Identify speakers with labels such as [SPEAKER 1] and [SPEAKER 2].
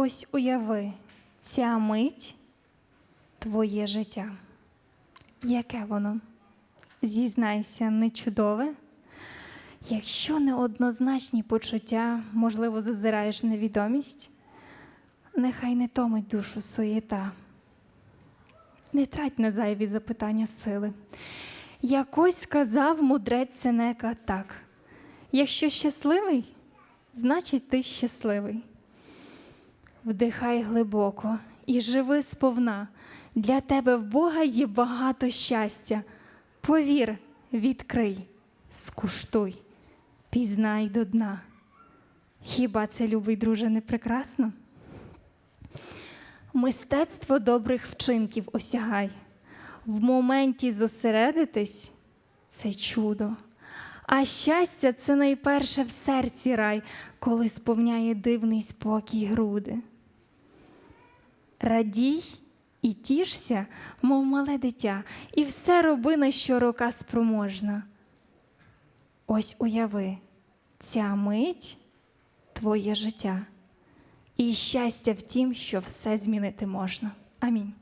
[SPEAKER 1] Ось уяви, ця мить твоє життя. Яке воно? Зізнайся, не чудове? Якщо неоднозначні почуття, можливо, зазираєш невідомість, нехай не томить душу суєта. Не трать на зайві запитання сили. Якось сказав мудрець Сенека так: якщо щасливий, значить ти щасливий. Вдихай глибоко і живи сповна. Для тебе в Бога є багато щастя. Повір, відкрий, скуштуй, пізнай до дна. Хіба це, любий друже, не прекрасно? Мистецтво добрих вчинків осягай. В моменті зосередитись це чудо. А щастя це найперше в серці рай, коли сповняє дивний спокій груди. Радій і тішся, мов мале дитя, і все роби, на що рука спроможна. Ось уяви, ця мить твоє життя, і щастя в тім, що все змінити можна. Амінь.